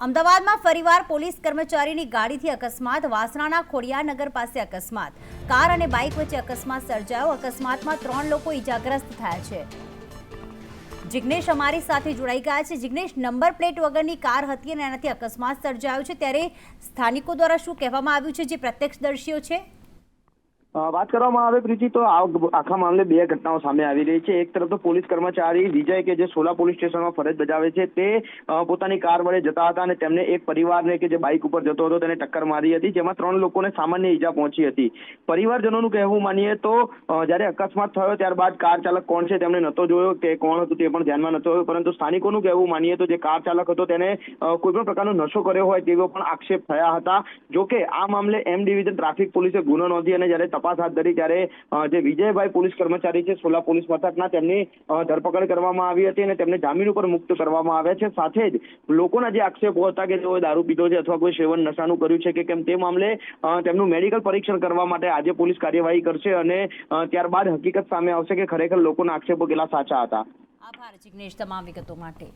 અમદાવાદમાં ફરીવાર પોલીસ કર્મચારીની ગાડીથી અકસ્માત. વાસણાના ખોડિયાનગર પાસે અકસ્માત. કાર અને બાઇક વચ્ચે અકસ્માત સર્જાયો. અકસ્માતમાં ત્રણ લોકો ઈજાગ્રસ્ત થયા છે. જિગ્નેશ અમારી સાથે જોડાઈ ગયા છે. જિગ્નેશ, નંબર પ્લેટ વગરની કાર હતી અને એનાથી અકસ્માત સર્જાયો છે. ત્યારે સ્થાનિકો દ્વારા શું કહેવામાં આવ્યું છે? જે પ્રત્યક્ષદર્શીઓ છે? વાત કરવામાં આવે પ્રીતિ તો આખા મામલે બે ઘટનાઓ સામે આવી રહી છે. એક તરફ તો પોલીસ કર્મચારી વિજય કે જે સોલા પોલીસ સ્ટેશનમાં ફરજ બજાવે છે, તે પોતાની કાર વડે જતા હતા અને તેમને એક પરિવારને કે જે બાઇક ઉપર જતો હતો તેને ટક્કર મારી હતી, જેમાં ત્રણ લોકોને સામાન્ય ઈજા પહોંચી હતી. પરિવારજનોનું કહેવું માનીએ તો જ્યારે અકસ્માત થયો ત્યારબાદ કાર ચાલક કોણ છે તેમણે નહોતો જોયો કે કોણ હતું તે પણ ધ્યાનમાં નહોતો આવ્યો, પરંતુ સ્થાનિકોનું કહેવું માનીએ તો જે કાર ચાલક હતો તેને કોઈ પણ પ્રકારનો નશો કર્યો હોય તેવો પણ આક્ષેપ થયા હતા. જોકે આ મામલે એમ ડિવિઝન ટ્રાફિક પોલીસે ગુનો નોંધી અને જ્યારે તપાસ હાથ ધરી ત્યારે જે વિજયભાઈ પોલીસ કર્મચારી છે, સોલા પોલીસ મથકના, તેમની ધરપકડ કરવામાં આવી હતી અને તેમને જામીન ઉપર મુક્ત કરવામાં આવ્યા છે. સાથે જ લોકોના જે આક્ષેપો હતા કે તેઓએ દારૂ પીધો છે અથવા કોઈ સેવન નશાનું કર્યું છે કે કેમ, તે મામલે તેમનું મેડિકલ પરીક્ષણ કરવા માટે આજે પોલીસ કાર્યવાહી કરશે અને ત્યારબાદ હકીકત સામે આવશે કે ખરેખર લોકોના આક્ષેપો કેટલા સાચા હતા. આભાર, જિગ્નેશ, તમામ વિગતો માટે.